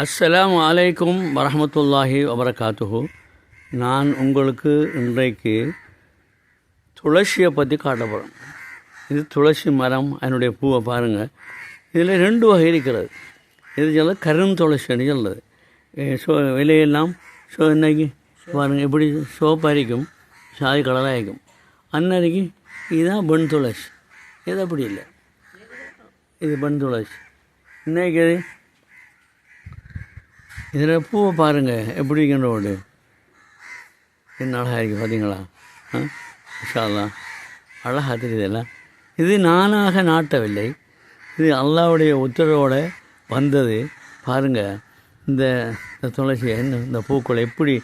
அஸ்ஸலாம் அலைக்கும் வரமத்துல்லாஹி வபரகாத்துஹு. நான் உங்களுக்கு இன்றைக்கு துளசியை பற்றி காட்ட போகிறேன் இது துளசி மரம் அதனுடைய பூவை பாருங்கள் இதில் ரெண்டு வகை இருக்கிறது. இது சொல்ல கருந்துளசின்னு சொல்லுது ஸோ விலையெல்லாம் ஸோ இன்னைக்கு பாருங்கள் இப்படி சோப்பரிக்கும் சாதி கடலாயிக்கும் அன்னன்னைக்கு இதுதான் பெண் துளசி. இது அப்படி இல்லை. இது பெண் துளசி. இன்றைக்கு இதில் பூவை பாருங்கள் எப்படி ரோடு? என்ன அழகாக இருக்குது பார்த்தீங்களா? ஆ விஷாலாம் அழகாக எல்லாம் இது நானாக நாட்டவில்லை. இது அல்லாவுடைய உத்தரவோடு வந்தது. பாருங்கள் இந்த இந்த துளசி என்ன இந்த பூக்களை எப்படி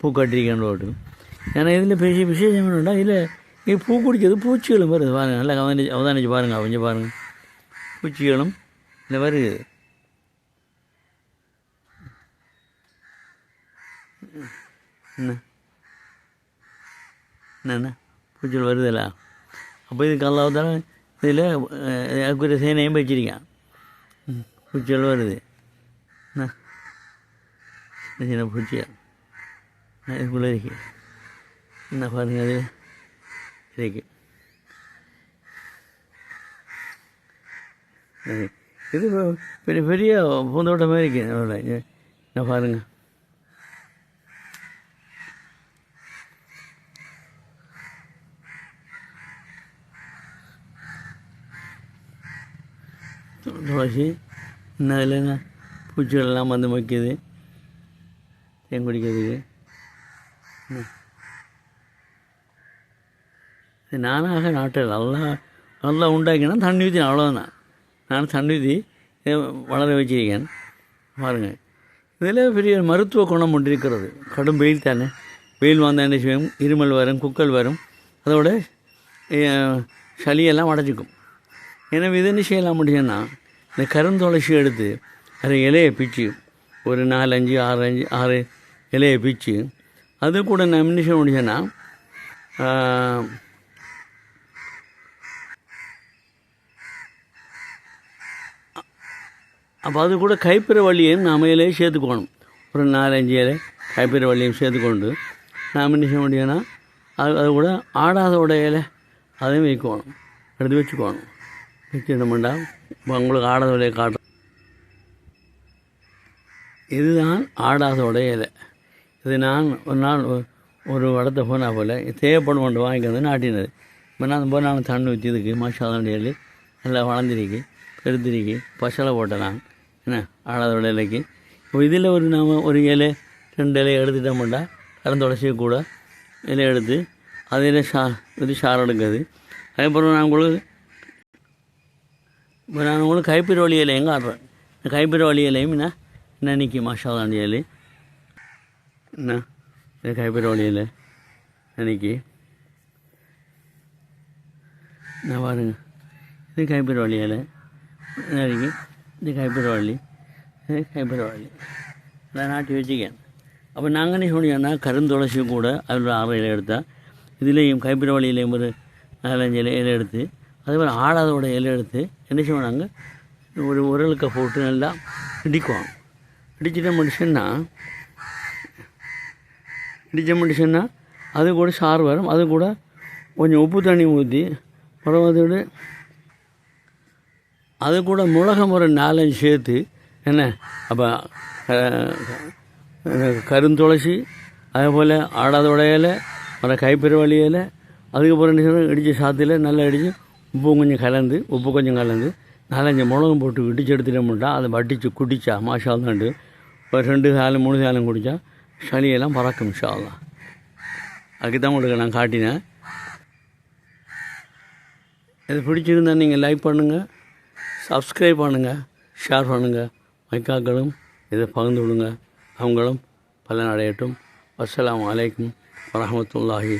பூ கட்டிருக்கின்றோடு ஏன்னா இதில் பெரிய விசேஷம் என்னென்னா இதில் இது பூ குடிக்கிறது பூச்சிகளும் வருது. பாருங்கள் நல்லா கவனிச்சு அவதானிச்சு பாருங்கள் கொஞ்சம் பாருங்கள் பூச்சிகளும் இந்த வருது. என்ன? என்னென்ன பூச்சல் வருதுல்ல அப்போ இதுக்கு அல்லாவதான இதில் அதுக்குரிய சேனையும் வச்சிருக்கேன். பூச்சல் வருது. என்ன? சின்ன பூச்சியா? என்ன இதுக்குள்ளே இருக்கு? என்ன பாருங்க அது இருக்கு. இது பெரிய பெரிய பூந்தோட்டமாக இருக்குது அதோட என்ன பாருங்கள் துளசி இன்னும் இல்லைங்க பூச்சிகளெல்லாம் வந்து மக்கிது தேன் குடிக்கிறதுக்கு. இது நானாக நாட்டல் நல்லா நல்லா உண்டாக்கினா தண்ணி ஊற்றி அவ்வளோதான் நான் தண்ணி ஊற்றி வளர வச்சிருக்கேன். பாருங்கள் இதில் பெரிய மருத்துவ குணம் ஒன்று இருக்கிறது. கடும் வெயில் தானே. வெயில் வந்தால் என்ன செய்யும்? இருமல் வரும் குக்கல் வரும். அதோட சளியெல்லாம் அடைச்சிக்கும் எனவே இது என்ன செய்யலாம் முடியும்னா இந்த கருந்துளசி எடுத்து அதை இலையை பிச்சு ஒரு நாலஞ்சு ஆறு அஞ்சு ஆறு இலையை பிச்சு அது கூட நான் மின்னிஷம் முடிச்சேன்னா அப்போ அது கூட கைப்பிற வழியையும் நாம் இலையை சேர்த்துக்கணும். ஒரு நாலஞ்சு இலை கைப்பிற வழியும் சேர்த்துக்கொண்டு நாம் என்ன செய்ய முடியும்னா அது அது கூட ஆடாதோட இலை அதையும் வைக்கணும். எடுத்து வச்சுக்கணும். வச்சிடமாண்டா இப்போ உங்களுக்கு ஆடாத இலையை காட்டுறேன். இதுதான் ஆடாதோட இலை இது நான் ஒரு நாள் ஒரு இடத்த போனால் போல் தேவைப்படும் கொண்டு வாங்கிக்கிறது நாட்டினது. இப்போ நான் போய் நான் தண்ணி ஊற்றிதுக்கு மசாலா சொல்லி நல்லா வளர்ந்துருக்கு பெருத்திருக்கு பசலை போட்டேன் நான் என்ன ஆடாதோட இலைக்கு. இப்போ இதில் ஒரு நாம் ஒரு இலை ரெண்டு இலையை எடுத்துட்டோம்டா கலந்துடச்சி கூட இலையை எடுத்து அதில் சா இது சாறு எடுக்கிறது அதுக்கப்புறம் நான் உங்களுக்கு நான் உங்களுக்கு கைப்பிற வழி இலையும் காட்டுறேன். இந்த கைப்பிற வழி இலையும் என்ன என்ன நிற்கி மசாலாண்டி இலை என்ன? இந்த கைப்பிற வழி இலை நினைக்கி நான் பாருங்க. இது கைப்பிற வழி இலை நினைக்கி இது கைப்பிற வள்ளி இது கைப்பிற வள்ளி நான் நாட்டி வச்சுக்கேன். அப்போ நாங்கள் என்ன சொன்னீங்கன்னா கருந்துளசியும் கூட அதில் ஆறு இலை எடுத்தால் இதுலேயும் கைப்பிற வழியிலையும் ஒரு நாலஞ்சு இலை இலை எடுத்து அதே மாதிரி ஆடாதோட இலை எடுத்து என்ன செய்வோம் நாங்கள் ஒரு உரலுக்க போட்டு நல்லா இடிக்குவோம் இடிச்சிட்ட முடிச்சுன்னா இடித்த முடிச்சுன்னா அது கூட சாறு வரும். அது கூட கொஞ்சம் உப்பு தண்ணி ஊற்றி அப்புறம் அதோடு அது கூட மிளகம் ஒரு நாலஞ்சு சேர்த்து என்ன அப்போ கருந்துளசி அதே போல் ஆடாதோட இலை அப்புறம் கைப்பெரு வழி இலை அதுக்கப்புறம் என்ன செய்யணும்? சாத்தில் நல்லா இடித்து உப்பு கொஞ்சம் கலந்து உப்பு கொஞ்சம் கலந்து நாலஞ்சு மிளகும் போட்டு இடிச்சு எடுத்துட்டோம்னா அதை வட்டிச்சு குடிச்சா மாஷா தாண்டு ஒரு ரெண்டு காலம் மூணு சாலம் குடித்தா சளியெல்லாம் பறக்கும் ஷாலாம் அதுக்கு தான் உங்களுக்கு நான் காட்டினேன். இது பிடிச்சிருந்தா நீங்கள் லைக் பண்ணுங்கள் சப்ஸ்கிரைப் பண்ணுங்கள் ஷேர் பண்ணுங்கள் மைக்காக்களும் இதை பகிர்ந்து விடுங்க. அவங்களும் பலன் அடையட்டும் அஸ்லாம் அலைக்கும் வரஹ்மத்துல்லாஹி